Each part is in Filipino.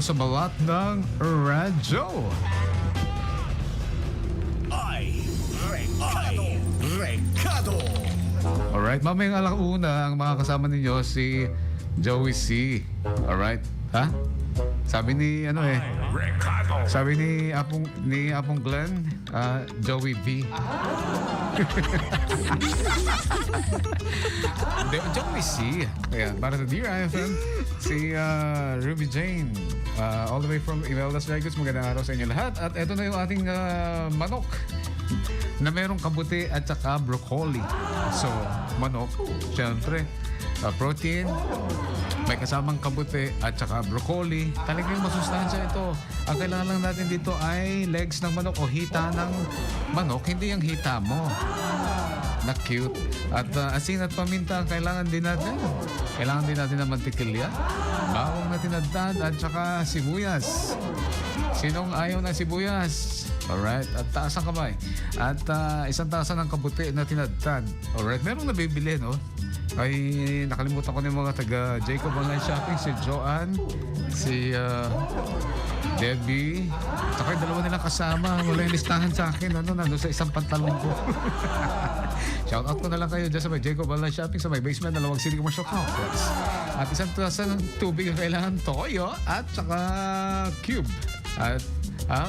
sa balat ng radyo. Ay, Recado. Recado. Alright, mamayang alauna ang mga kasama ninyo si Joey C. Alright? Ha? Sabi ni ano eh, Recado. sabi ni Apong ni Apong Glenn, ah, Joey B. Hindi, Joey C. Ayan, para sa Dear IFM, si ah, Ruby Jane. ah, all the way from Imeldas Dragos. Magandang araw sa inyo lahat. At ito na yung ating ah, manok na merong kabuti at saka broccoli. So, manok, syempre, ah, protein, may kasamang kabuti at saka broccoli. Talagang masustansya ito. Ang kailangan lang natin dito ay legs ng manok o hita ng manok, hindi yung hita mo na cute. At uh, asin at paminta ang kailangan din natin. Kailangan din natin ng mantikilya, bawang na tinadtad at saka sibuyas. Sinong ayaw ng sibuyas? Alright, at taas ang kamay. At uh, isang tasa ng kabuti na tinadtad. Alright, merong nabibili, no? Ay, nakalimutan ko na yung mga taga Jacob Online Shopping, si Joanne, si uh, Debbie, saka yung dalawa nilang kasama. Wala yung listahan sa akin, ano, nandun sa isang pantalon ko. Shout out ko na lang kayo dyan sa may Jacob Online Shopping sa may basement Dalawang City Commercial Complex. At isang tasa ng tubig ang kailangan toyo at saka cube. At ah,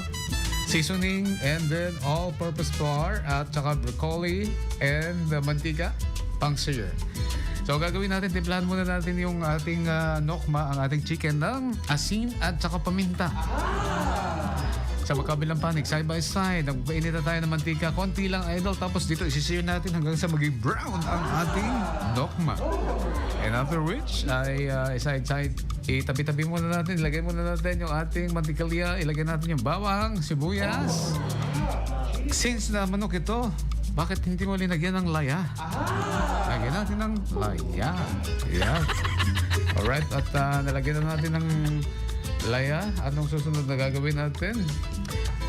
seasoning and then all-purpose flour at saka broccoli and uh, mantika pang sear. So gagawin natin, timplahan muna natin yung ating ah, nokma, ang ating chicken ng asin at saka paminta. Sa magkabilang panig, side by side, nagpainit na tayo ng mantika, konti lang idol, tapos dito isisir natin hanggang sa maging brown ang ating dokma. And after which, ay uh, side side, itabi-tabi muna natin, ilagay muna natin yung ating mantikalya, ilagay natin yung bawang, sibuyas. Since na manok ito, bakit hindi mo linagyan ng laya? Lagyan natin ng laya. Yeah. Alright, at uh, nalagyan na natin ng laya. Anong susunod na gagawin natin?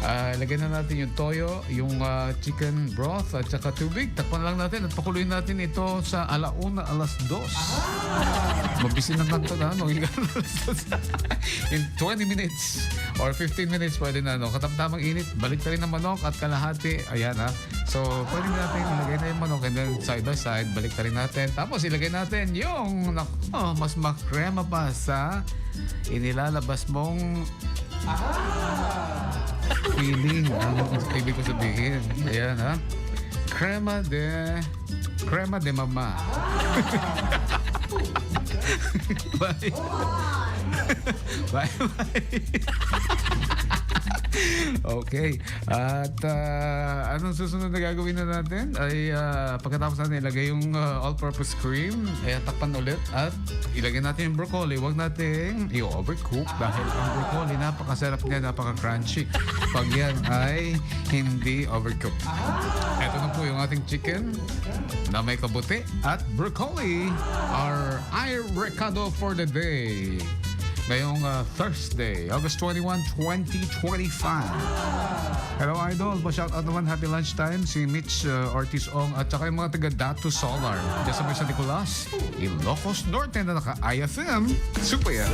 Ah, lagyan na natin yung toyo, yung ah, chicken broth at saka tubig. Takpan lang natin at pakuluin natin ito sa alauna, alas dos. Mabisin ng kanto na, no? In 20 minutes or 15 minutes pwede na, no? Katamtamang init, balik na rin ng manok at kalahati. Ayan, ha? So, pwede natin ilagay na yung manok and then side by side, balik na rin natin. Tapos, ilagay natin yung, nako, mas makrema pa sa inilalabas mong feeling. Ano ang ibig ko sabihin? Ayan, ha? Crema de... Crema de mama. bye. bye, bye. okay. At ah, anong susunod na gagawin na natin? Ay ah, pagkatapos natin ilagay yung ah, all-purpose cream, ay takpan ulit at ilagay natin yung broccoli. Huwag natin i-overcook dahil ang broccoli napakasarap niya, napaka-crunchy. Pag yan ay hindi overcooked. Ito na po yung ating chicken na may kabuti at broccoli. Our I recado for the day. Ngayong uh, Thursday, August 21, 2025. Hello Idol, pa-shout out naman happy lunchtime si Mitch uh, Ortiz Ong at saka yung mga taga Datu Solar. Diyan sa may San Nicolas, Ilocos Norte na naka-IFM. Super yan.